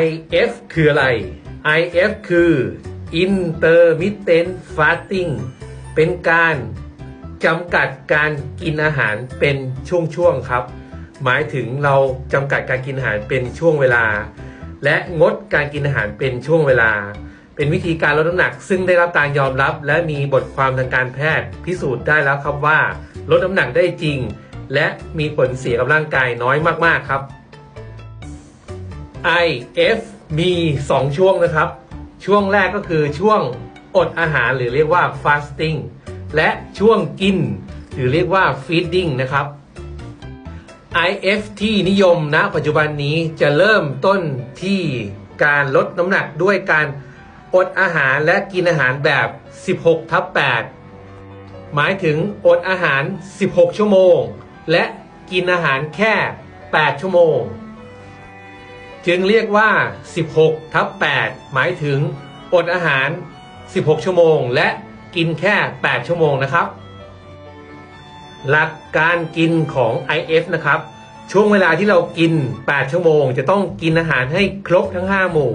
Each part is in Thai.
IF คืออะไร IF คือ intermittent fasting เป็นการจำกัดการกินอาหารเป็นช่วงๆครับ หมายถึงเราจำกัดการกินอาหารเป็นช่วงเวลา และงดการกินอาหารเป็นช่วงเวลา เป็นวิธีการลดน้ำหนัก ซึ่งได้รับการยอมรับ และมีบทความทางการแพทย์ พิสูจน์ได้แล้วครับว่า ลดน้ำหนักได้จริง และมีผลเสียกับร่างกายน้อยมากๆครับ IF มี 2 ช่วงนะครับ ช่วงแรกก็คือช่วงอดอาหารหรือเรียกว่า fasting และช่วงกิน หรือเรียกว่า feeding นะครับ IF ที่นิยมณปัจจุบันนี้จะเริ่มต้นที่การลดน้ำหนักด้วยการอดอาหารและกินอาหารแบบ 16ทับ8หมายถึงอดอาหาร 16 ชั่วโมง และกินอาหารแค่ 8 ชั่วโมง จึงเรียกว่า 16 ทับ 8 หมายถึงอดอาหาร 16 ชั่วโมง และกินแค่ 8 ชั่วโมงนะครับ หลักการกินของ IF นะครับ ช่วงเวลาที่เรากิน 8 ชั่วโมง จะต้องกินอาหารให้ครบทั้ง 5 หมู่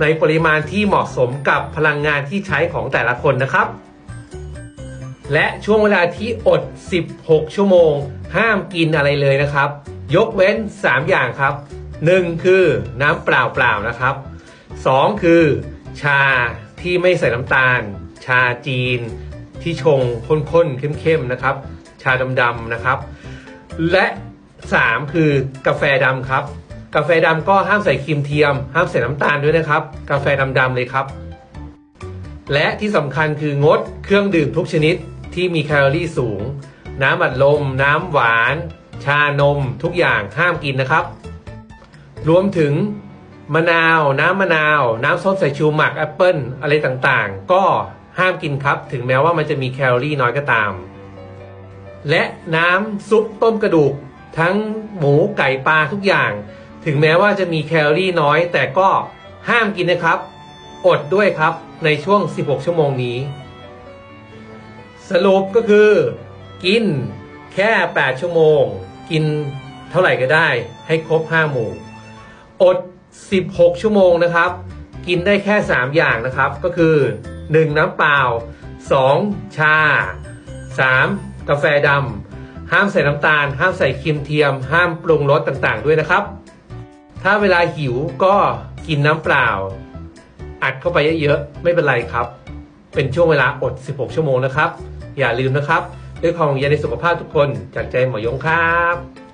ในปริมาณที่เหมาะสมกับพลังงานที่ใช้ของแต่ละคนนะครับ และช่วงเวลาที่อด 16 ชั่วโมง ห้ามกินอะไรเลยนะครับ ยกเว้น 3 อย่างครับ 1 คือน้ำเปล่าๆนะครับ 2 คือ ชาที่ไม่ใส่น้ำตาล ชาจีนที่ชงข้นๆเข้มๆนะครับ ชาดำๆนะครับ และ 3 คือกาแฟดำครับ กาแฟดำก็ห้ามใส่ครีมเทียม ห้ามใส่น้ำตาลด้วยนะครับ กาแฟดำๆเลยครับ และที่สำคัญคืองดเครื่องดื่มทุกชนิดที่มีแคลอรี่สูง น้ำอัดลม น้ำหวาน ชานมทุกอย่างห้ามกินนะครับ รวมถึงมะนาว น้ำมะนาว น้ำส้มสายชูหมักแอปเปิลอะไรต่างๆ ก็ห้ามกินครับ ถึงแม้ว่ามันจะมีแคลอรี่น้อยก็ตาม และน้ำซุปต้มกระดูก ทั้งหมูไก่ปลาทุกอย่าง ถึงแม้ว่าจะมีแคลอรี่น้อย แต่ก็ห้ามกินนะครับ อดด้วยครับในช่วง 16 ชั่วโมงนี้ สรุปก็คือ กินแค่ 8 ชั่วโมง กินเท่าไหร่ก็ได้ ให้ครบ 5 หมู่ อด 16 ชั่วโมงนะครับ กินได้แค่ 3 อย่างนะครับ ก็คือ 1 น้ำเปล่า 2 ชา 3 กาแฟดำห้ามใส่น้ำตาล ห้ามใส่ครีมเทียม ห้ามปรุงรสต่างๆ ด้วยนะครับ ถ้าเวลาหิวก็กินน้ำเปล่า อัดเข้าไปเยอะๆ ไม่เป็นไรครับ เป็นช่วงเวลาอด 16 ชั่วโมงนะครับ อย่าลืมนะครับ ด้วยความห่วงใยในสุขภาพทุกคนจากใจหมอยงครับ